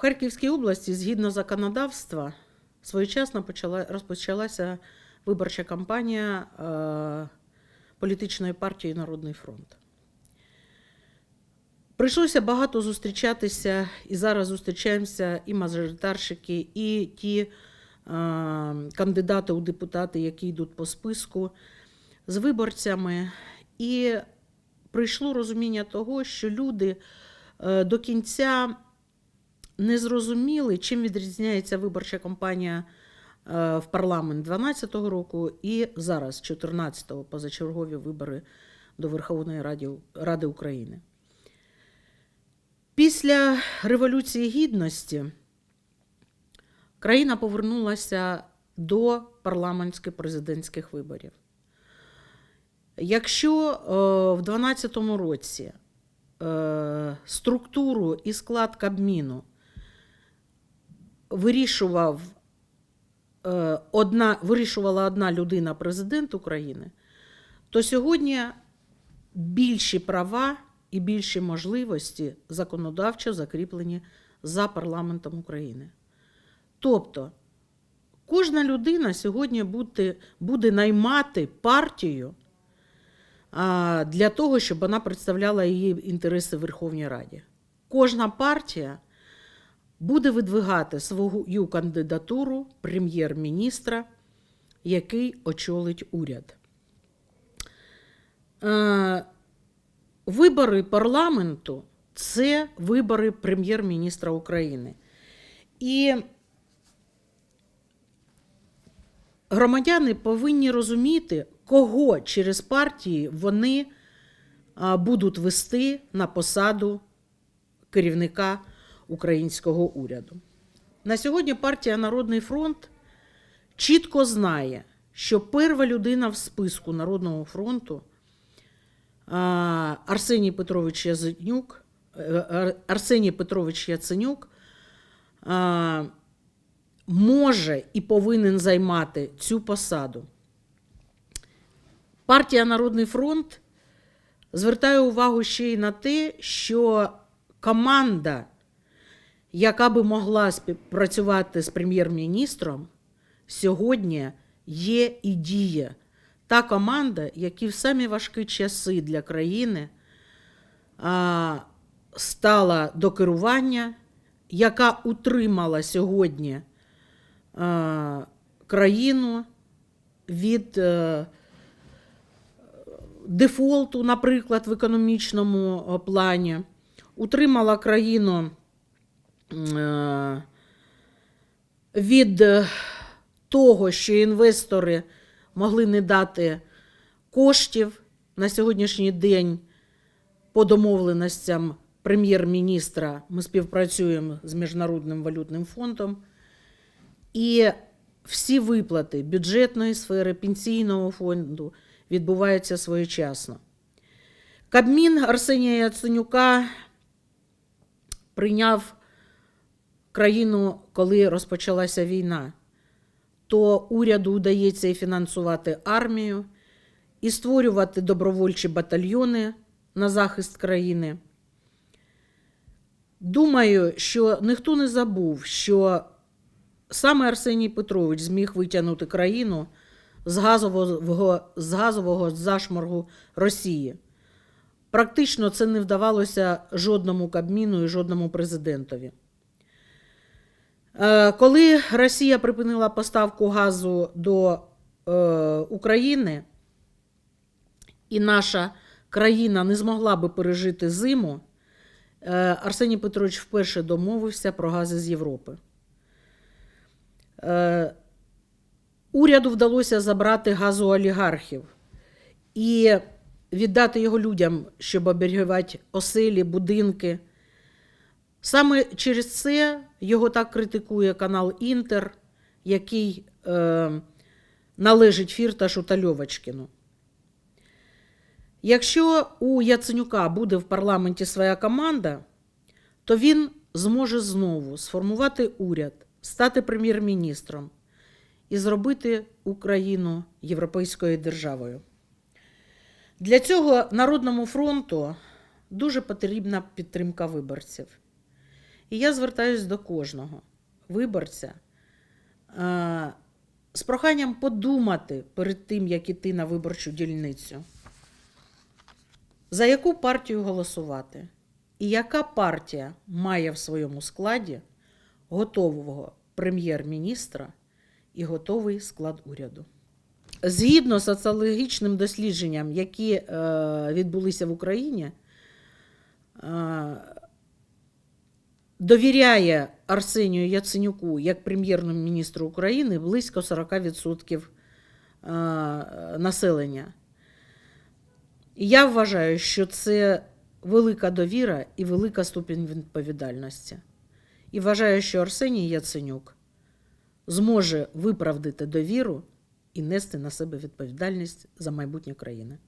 В Харківській області, згідно законодавства, своєчасно почала, розпочалася виборча кампанія е, політичної партії Народний фронт. Прийшлося багато зустрічатися, і зараз зустрічаємося і мажоритарщики, і ті е, кандидати у депутати, які йдуть по списку, з виборцями. І прийшло розуміння того, що люди е, до кінця не зрозуміли, чим відрізняється виборча кампанія е, в парламент 2012 року і зараз, 14-го, позачергові вибори до Верховної Ради, Ради України. Після Революції Гідності країна повернулася до парламентських президентських виборів. Якщо е, в 2012 році е, структуру і склад Кабміну вирішував е, одна, вирішувала одна людина, президент України, то сьогодні більші права і більші можливості законодавчо закріплені за парламентом України. Тобто, кожна людина сьогодні буде, буде наймати партію для того, щоб вона представляла її інтереси в Верховній Раді. Кожна партія буде видвигати свою кандидатуру прем'єр-міністра, який очолить уряд. Е, Вибори парламенту це вибори прем'єр-міністра України. І громадяни повинні розуміти, кого через партії вони будуть вести на посаду керівника українського уряду. На сьогодні партія Народний фронт чітко знає, що перша людина в списку Народного фронту Арсеній Петрович Яценюк, е, Арсеній Петрович Яценюк може і повинен займати цю посаду. Партія Народний фронт звертає увагу ще й на те, що команда, яка би могла співпрацювати з прем'єр-міністром, сьогодні є і діє. Та команда, яка в самі важкі часи для країни стала до керування, яка утримала сьогодні країну від е, дефолту, наприклад, в економічному е, плані, утримала країну від е, того, що інвестори могли не дати коштів на сьогоднішній день по домовленостям прем'єр-міністра. Ми співпрацюємо з Міжнародним валютним фондом. І всі виплати бюджетної сфери, пенсійного фонду відбуваються своєчасно. Кабмін Арсенія Яценюка прийняв країну, коли розпочалася війна, то уряду вдається і фінансувати армію, і створювати добровольчі батальйони на захист країни. Думаю, що ніхто не забув, що саме Арсеній Петрович зміг витягнути країну з газового, з газового зашморгу Росії. Практично це не вдавалося жодному Кабміну і жодному президентові. Е, Коли Росія припинила поставку газу до е, України, і наша країна не змогла би пережити зиму, е, Арсеній Петрович вперше домовився про гази з Європи. Уряду вдалося забрати газоолігархів і віддати його людям, щоб оберігати оселі, будинки. Саме через це його так критикує канал Інтер, який е, належить Фірташу та Льовочкіну. Якщо у Яценюка буде в парламенті своя команда, то він зможе знову сформувати уряд, стати прем'єр-міністром і зробити Україну європейською державою. Для цього Народному фронту дуже потрібна підтримка виборців. І я звертаюся до кожного виборця е, з проханням подумати перед тим, як іти на виборчу дільницю, за яку партію голосувати, і яка партія має в своєму складі готового прем'єр-міністра і готовий склад уряду. Згідно з соціологічним дослідженням, які е, відбулися в Україні, е, довіряє Арсенію Яценюку як прем'єр-міністру України близько 40% е, населення. Я вважаю, що це велика довіра і велика ступінь відповідальності. І вважаю, що Арсеній Яценюк зможе виправдати довіру і нести на себе відповідальність за майбутнє країни.